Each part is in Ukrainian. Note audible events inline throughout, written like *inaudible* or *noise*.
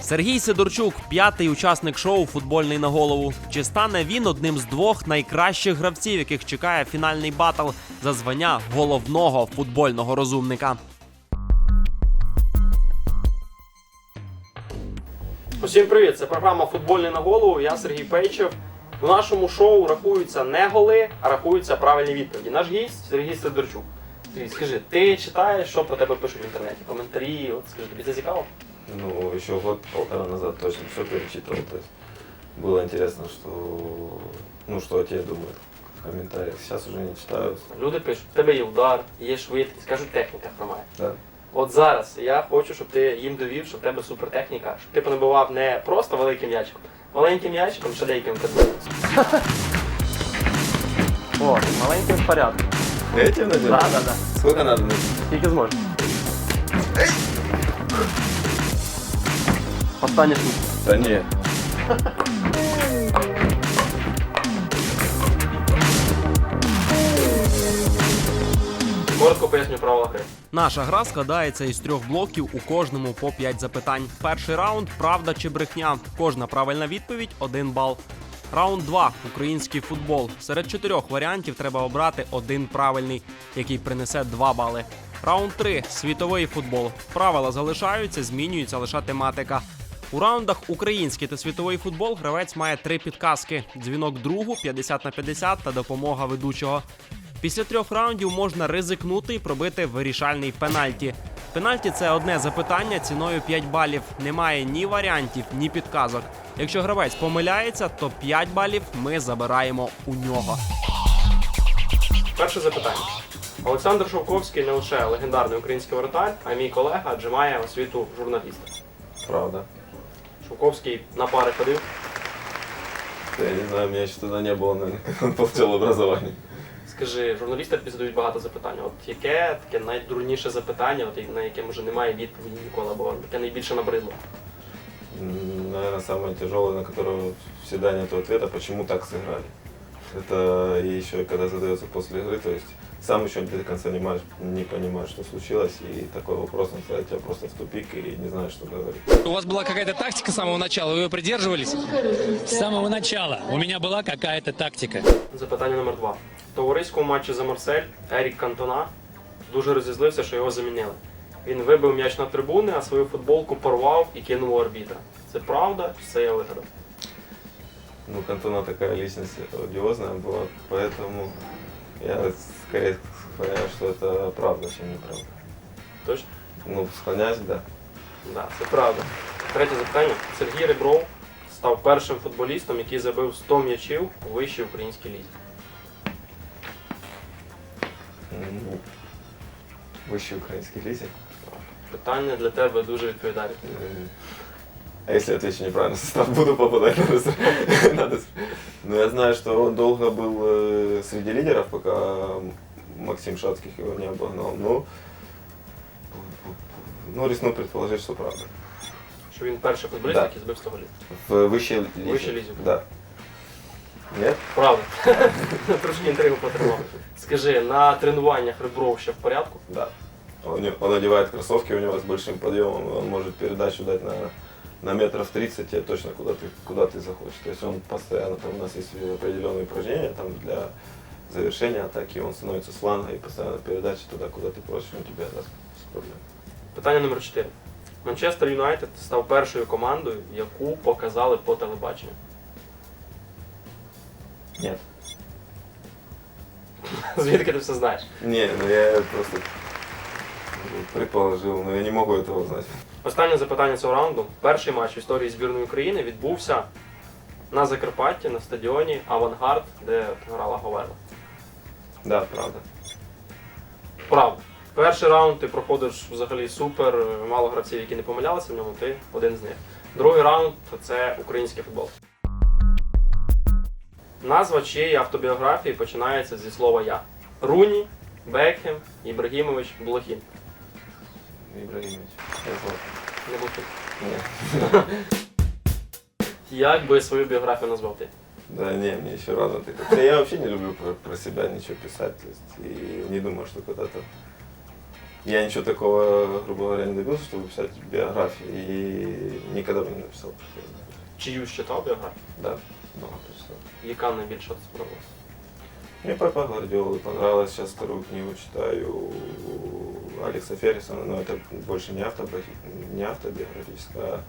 Сергій Сидорчук, п'ятий учасник шоу Футбольний на голову. Чи стане він одним з двох найкращих гравців, яких чекає фінальний батл за звання головного футбольного розумника? Усім привіт! Це програма Футбольний на голову. Я Сергій Пейчев. У нашому шоу рахуються не голи, а рахуються правильні відповіді. Наш гість Сергій Сидорчук. Сергій, скажи, ти читаєш, що про тебе пишуть в інтернеті? Коментарі, от скажи, тобі це цікаво? Ну, еще год-полтора назад точно все перечитывал. То есть было интересно, что, ну, что о тебе думают в комментариях. Сейчас уже не читаю. Люди пишуть, в тебе є удар, є швидкість, кажуть, техніка хромає. Да. От зараз я хочу, щоб ти їм довів, що в тебе супертехніка, щоб ти понабивав не просто великим м'ячиком, маленьким м'ячиком, ще деяким категоріям. О, маленьким в порядку. Этим надел? Так, так, так. Сколько надо? Скільки зможеш. Остання штука. Да не. Коротко поясню правила гри. Наша гра складається із трьох блоків, у кожному по 5 запитань. Перший раунд правда чи брехня. Кожна правильна відповідь один бал. Раунд 2 український футбол. Серед чотирьох варіантів треба обрати один правильний, який принесе 2 бали. Раунд 3 світовий футбол. Правила залишаються, змінюється лише тематика. У раундах український та світовий футбол гравець має три підказки: дзвінок другу, 50 на 50 та допомога ведучого. Після трьох раундів можна ризикнути і пробити вирішальний пенальті. Пенальті це одне запитання ціною 5 балів. Немає ні варіантів, ні підказок. Якщо гравець помиляється, то 5 балів ми забираємо у нього. Перше запитання. Олександр Шовковський не лише легендарний український воротар, а й мій колега, адже має освіту журналіста. Правда. Шовковський на пари ходив. Да, я не знаю, меня еще тогда не было, наверное, когда он получал *laughs* образование. Скажи, журналісти тобі задають багато запитань. От яке таке найдурніше запитання, от на яке може немає відповіді ніколи, або яке найбільше набридло? М, Наверное, самое тяжелое, на которое всегда нет ответа, почему так сыграли. Это и еще когда задается после игры, то есть сам еще до конца не, понимаешь, не понимаешь, что случилось, и такой вопрос он ставит тебя просто в тупик и не знаешь, что говорить. У вас была какая-то тактика с самого начала, вы ее придерживались? С самого начала у меня была какая-то тактика. Запитання номер два. В товариському матчі за Марсель Ерік Кантона дуже розізлився, що його замінили. Він вибив м'яч на трибуни, а свою футболку порвав і кинув у арбітра. Це правда, чи це я вигадав? Ну, Кантона такая личность одиозная была, поэтому я скорее склоняюсь, что это правда, чем неправда. Точно? Ну, склоняюсь, да. Да, це правда. Третє запитання. Сергій Ребров став першим футболістом, який забив 100 м'ячів у вищій українській лізі. Ну, Высший украинский лизе. Питання для тебе дуже відповідальне. А если отвечу неправильно, в *laughs* состав буду попадать, надо, *laughs* с- надо с- Но я знаю, что он долго был э, среди лидеров, пока Максим Шацких его не обогнал. Ну, ну рискну предположить, что правда. Що він перший футболіст, Да. який забив 100 голів. В высшей лизе. Высшей лизе. Да. Нет? Правда. *laughs* Трошки інтригу потримав. Скажи, на тренуваннях Ребров ще в порядку? Да. Он, не- он одевает кроссовки, у него с большим подъемом, и он может передачу дать на, на метров 30 тебе точно куда ты, куда ты захочешь. То есть он постоянно, там у нас есть определенные упражнения там для завершения атаки, он становится с фланга и постоянно передача туда, куда ты просишь, он тебе даст без проблем. Питання номер 4. Манчестер Юнайтед став першою командою, яку показали по телебаченню. Нет. *laughs* Звідки ти все знаєш? Не, ну я просто предположил, но я не могу этого знать. Останнє запитання цього раунду. Перший матч в історії збірної України відбувся на Закарпатті на стадіоні Авангард, де грала Говерла. Да, правда. Правда. Перший раунд ти проходиш взагалі супер, мало гравців, які не помилялися в ньому, ти один з них. Другий раунд це український футбол. Назва чиєї автобіографії починається зі слова Я. Руні, Бекхем, Ібрагімович, Блохін. Ибрагимович. Я знал. Не Блохін. Нет. *laughs* Як би свою біографію назвав ти? Да не, мне еще рано. ты как- Я вообще не люблю про, про себя ничего писать. То есть, и не думаю, что когда-то я ничего такого, грубо говоря, не добился, чтобы писать биографии, и никогда бы не написал. Чию читав біографію? Да, много прочитал. Яка найбільше сподобалась? Мне папа Гвардиолы понравилось, сейчас вторую книгу читаю Алекса Феррисона, но это больше не, автоби- не автобиографическая, а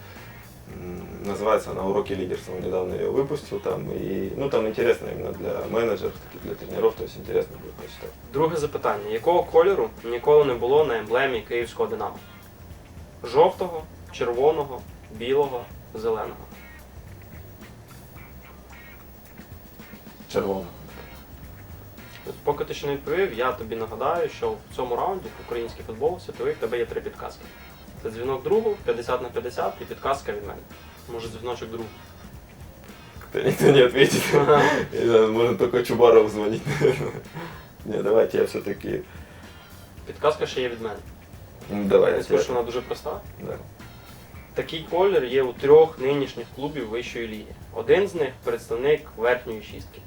м, называется она «Уроки лидерства». Он недавно ее выпустил там, и, ну, там интересно именно для менеджеров, так и для тренеров, то есть интересно будет почитать. Друге запитання. Якого кольору ніколи не було на емблемі Київського Динамо? Жовтого, червоного, білого, зеленого. Червоно. Поки ти ще не відповів, я тобі нагадаю, що в цьому раунді в український футбол світовий в тебе є три підказки. Це дзвінок другу, 50 на 50 і підказка від мене. Може дзвіночок другу. Как-то никто не ответит. Можно только Чубаров звонить, наверное. Не, давайте я все-таки... Підказка ще є від мене. Давай Я я скажу, що тебе... вона дуже проста. Да. Такий колір є у трьох нинішніх клубів вищої ліги. Один з них представник верхньої шістки.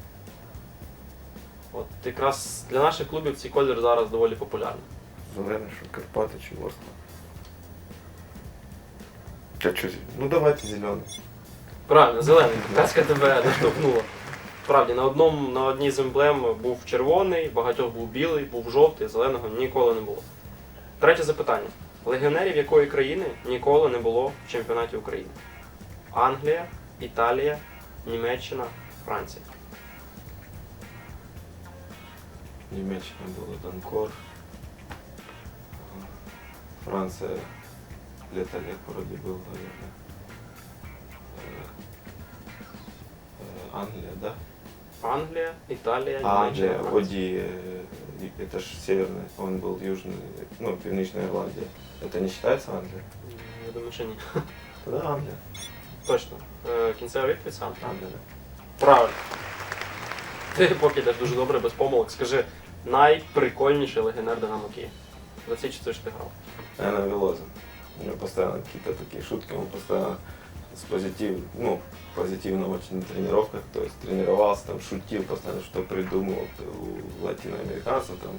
От якраз для наших клубів цей колір зараз доволі популярний. Зеленый, что Карпаты, Чебурство. А что, ну давайте зеленый. Правильно, зелений. Підказка тебе наштовхнула. Справді, на, одному, на одній з емблем був червоний, багатьох був білий, був жовтий, зеленого ніколи не було. Третє запитання. Легіонерів якої країни ніколи не було в чемпіонаті України? Англія, Італія, Німеччина, Франція. Немеччина было Данкор. Франция. Лето лет вроде был, наверное. Э, э, Англия, да? Англія, Італія, А, Німеччина, Англия, Франція. Оди, э, и- это же северный, он был южный, ну, Північная Ирландия. Это не считается Англия? Я думаю, що ні. Тогда Англия. Точно. Е, Кінцева відповідь сам. Англия, да. Правильно. Ти поки йдеш дуже добре, без помилок. Скажи, найприкольніший легіонер Динамо Київ. За ці що ти грав. Наверное, Велозин. У него постоянно какие-то шутки, он постоянно с позитив, ну, позитивно на тренировках, то есть тренировался, там шутил, постоянно что придумывал у латиноамериканцев, там,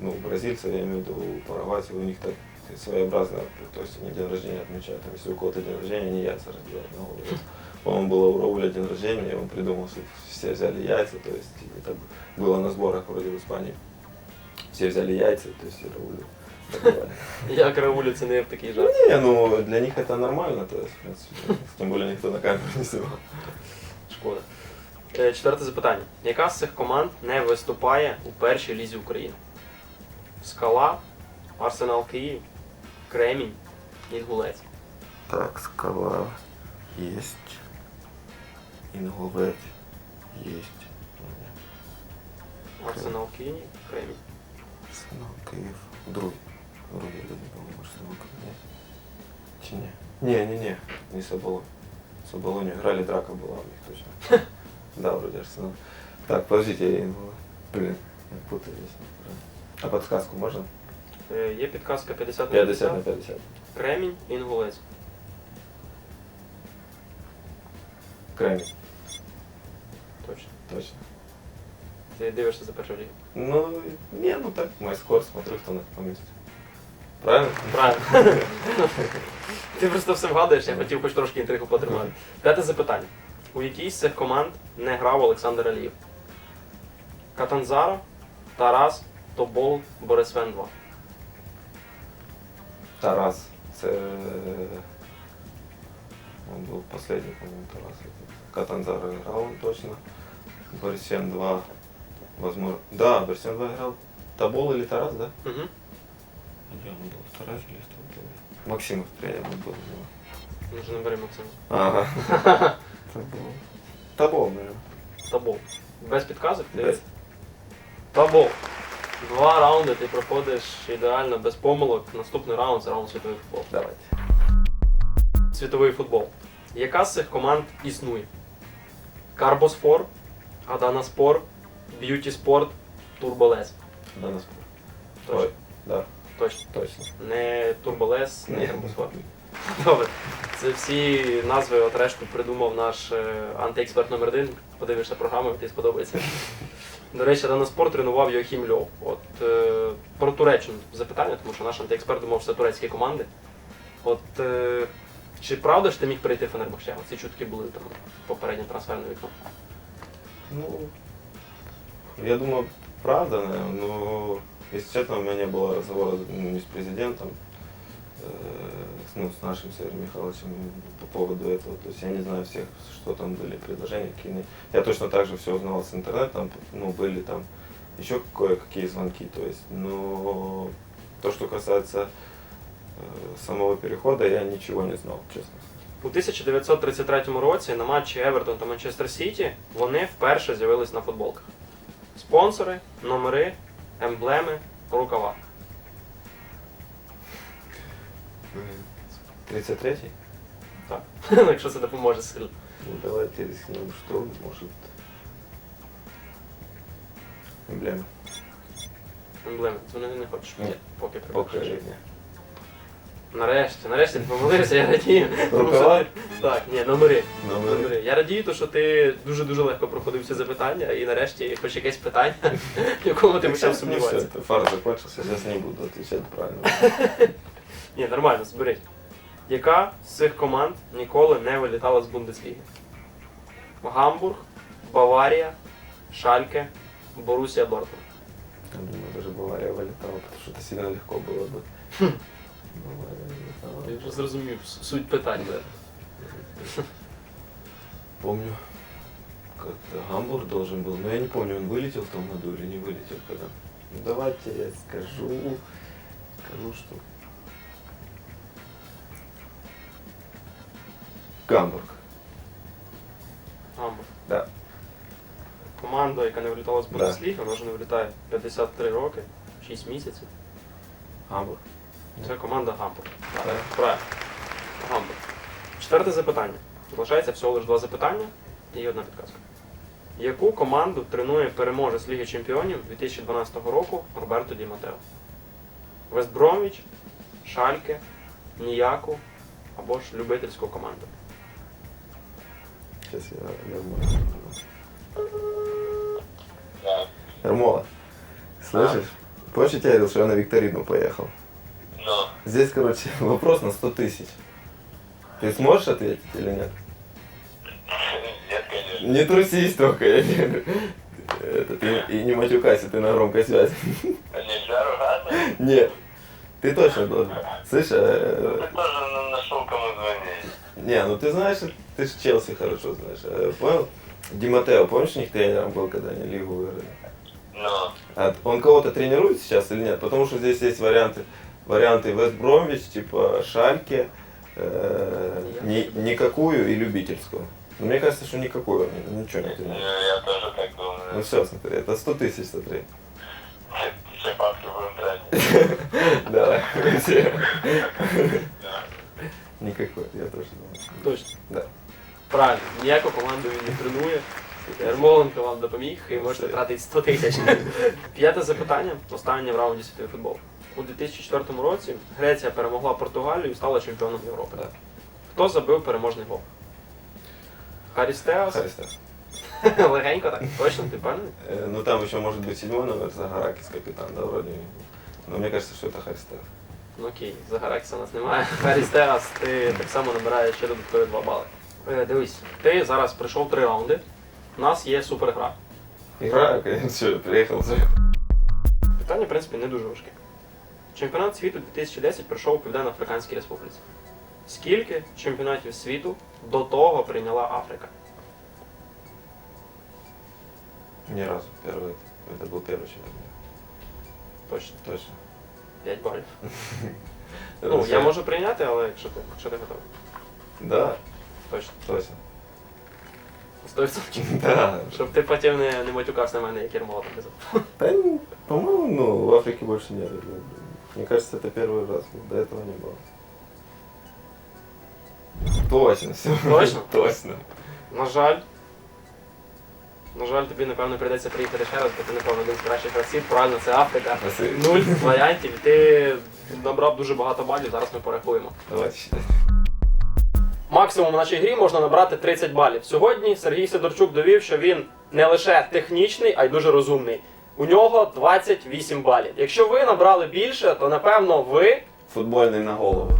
ну, бразильцев, я имею в виду, у у них так своеобразно, то есть они день рождения отмечают, там, если у кого-то день рождения, они яйца разбивают на голову. По-моему, было у Рауля день рождения, и он придумал, что все взяли яйца, то есть это было на сборах вроде в Испании. Все взяли яйца, то есть и Раулю добавили. *laughs* Як Рауль оцінив такий жарт? Не, ну для них это нормально, то есть, в принципе, тем более никто на камеру не снимал. Шкода. Е, Четверте запитання. Яка з цих команд не виступає у першій лізі України? Скала, Арсенал Київ, Кремінь, Інгулець. Так, скала есть. Ингулет есть. Арсенал Київ. Арсенал, другой. Другой, я не помню, Арсенал, Киев. Чи не? Не, не, не, не Соболон. Соболоне играли, драка была у них точно. *laughs* Да, вроде Арсенал. Так, подождите, я Ингулет. Блин, я путаюсь. А подсказку можно? Е, Є підказка 50 на 50 на 50. 50. Кремінь, Інгулець. Кремень, Точно. точно. Ти дивишся за першу лігу. Ну, не, ну так, мой скор, смотрю, кто на месте. Правильно? Правильно. *laughs* Ти просто все вгадуєш, я хотів хоч трошки інтригу потримати. П'яте запитання. У якій з цих команд не грав Олександр Алієв? Катанзара, Тарас, Тобол, Борисвен 2. Тарас. Це Он был последний, по-моему, Тарас. Катанзара играл он точно. Борисен 2. Возможно. Да, Борисен 2 играл. Табол или Тарас, да? Угу. Где он был? Тарас или что? Максимов тренер был. ну. Може не бери Максим. Ага. *laughs* Табол. Табол, наверное. Тобол. Без підказок? Ти- Без. Тобол. Два раунди ти проходиш ідеально без помилок. Наступний раунд це раунд світовий футбол. Давайте. Світовий футбол. Яка з цих команд існує? Карбоспор, Адана Спор, Б'юті Спорт, Турболес. Да, спор. Точно. Да, Точно. точно. Не Турболес, не. Карбоспор. Добре. Це всі назви, от решту придумав наш е, антиексперт номер один. Подивишся програму, тобі сподобається. До речі, на спорт тренував Йохім Льов. От е, про Туреччину запитання, тому що наш антиексперт думав, що це турецькі команди. От е, чи правда ж ти міг перейти в Фенербахче? Ці чутки були там попереднє трансферне вікно. Ну, я думаю, правда, наверное, но, если честно, у меня не было разговора ну, ни с президентом, э, с, ну, с нашим Сергеем Михайловичем по поводу этого. То есть я не знаю всех, что там были предложения, какие не- Я точно так же все узнал с интернета, там, ну, были там еще кое-какие звонки, то есть, но то, что касается э, самого перехода, я ничего не знал, честно. У 1933 році на матчі Евертон та Манчестер Сіті вони вперше з'явились на футболках. Спонсори, номери, емблеми, рукава. 33-й? Так. *laughs* Якщо це допоможе сильно. Ну, давайте рискнем, что может... Эмблема. Емблеми. Дзвонити не хочеш. Ні. Поки Покажи прибачиш. мне. Нарешті, нарешті ти помилився, я радію. Тому що Рукава? ти- Так, ні, номери. Номери. Номери. Я радію, то, що ти дуже-дуже легко проходив всі запитання, і нарешті хоч якесь питання, *laughs* в якому ти Так почав сейчас, ну, всё, сумніватися. это фарс закончился, сейчас не буду отвечать правильно. *laughs* Ні, нормально, зберись. Яка з цих команд ніколи не вилітала з Бундесліги? Гамбург, Баварія, Шальке, Борусія Дортмунд. Я думаю, даже Бавария вылетала, потому что это сильно легко было бы. *laughs* Бавария вылетала. Я вже зрозумів суть питання. Помню, как-то Гамбург должен был, но я не помню, он вылетел в том году или не вылетел когда. Ну, давайте я скажу, скажу, что Гамбург. Гамбург. Да. Команда, яка не вилітала з Да. Бундесліги, вона вже не вилітає 53 роки, 6 місяців. Гамбург. Це команда Гамбург. Правильно. Гамбург. Четверте запитання. Залишається всього лише два запитання і одна підказка. Яку команду тренує переможець Ліги Чемпіонів 2012 року Роберто Ді Матео? Вестбромвіч, Шальке, Ніяку або ж любительську команду? Сейчас я Ермола. Ермола, слышишь? Помнишь, я тебе говорил, что я на викторину поехал? Здесь, короче, *laughs* вопрос на 100 тысяч. Ты сможешь ответить или нет? нет, конечно. Не трусись только, я не... Это, ты, и не матюкайся, ты на громкой связи. Нельзя ругаться. Нет, ты точно должен. Слышь, э, Ты тоже на- нашел, кому звонить. не, ну ты знаешь, ты же Челси хорошо знаешь. Э, Понял? Ди Матео, помнишь, у них тренером был, когда они лигу выиграли? Ну, А он кого-то тренирует сейчас или нет? Потому что здесь есть варианты Варианты Вест Бромвич, типа Шальке, э, ни- никакую и любительскую. Но мне кажется, что никакую, он ничего не ну, тренирует. я тоже так Ну думаю. все, смотри, это 100 тысяч, смотри. Все бабки будем тратить. *laughs* Давай, все. Никакой, я тоже думаю. Точно. Да. Правильно, ніяку команду він не тренує. Ярмоленко вам допоміг і можете тратити 100 тисяч. *laughs* П'яте запитання, останнє в раунді світовий футбол. У 2004 році Греція перемогла Португалію і стала чемпіоном Європи. Так. Хто забив переможний гол? Харістеос? Харистас. *laughs* Легенько так. Точно, ти певний? Э, Ну там еще может быть седьмой номер, Загаракис капитан, да, вроде. Но мне кажется, что это Харистас. Ну окей, Загаракса у нас немає. Харістеас, ти так само набираєш ще додаткові 2 бали. Е, дивись, ти зараз пройшов три раунди. У нас є супергра. Играю, конечно, что, приехал за... Питання, в принципі, не дуже важке. Чемпіонат світу 2010 пройшов у Південно-Африканській Республіці. Скільки чемпіонатів світу до того прийняла Африка? Ни разу. Первый. Это был первый чемпионат. Точно, Точно. 5 балів. *laughs* Ну, я можу прийняти, але якщо ти, якщо ти готовий. Да, Точно. точно. 100%. Да. *laughs* Щоб ти потім не, не матюкався на мене, як Ермола там казав. Да, ну, по-моему, ну, в Африке больше нет. Мне кажется, это первый раз. До этого не было. Точно, все. Точно? *laughs* Точно. На жаль. На жаль, тобі, напевно, прийдеться приїхати ще раз, бо ти, напевно, один з кращих гравців. Правильно, це Африка. Спасибо. Нуль варіантів. і Ти набрав дуже багато балів, зараз ми порахуємо. Давайте считать. Максимум в нашій грі можна набрати 30 балів. Сьогодні Сергій Сидорчук довів, що він не лише технічний, а й дуже розумний. У нього 28 балів. Якщо ви набрали більше, то напевно ви футбольний на голову.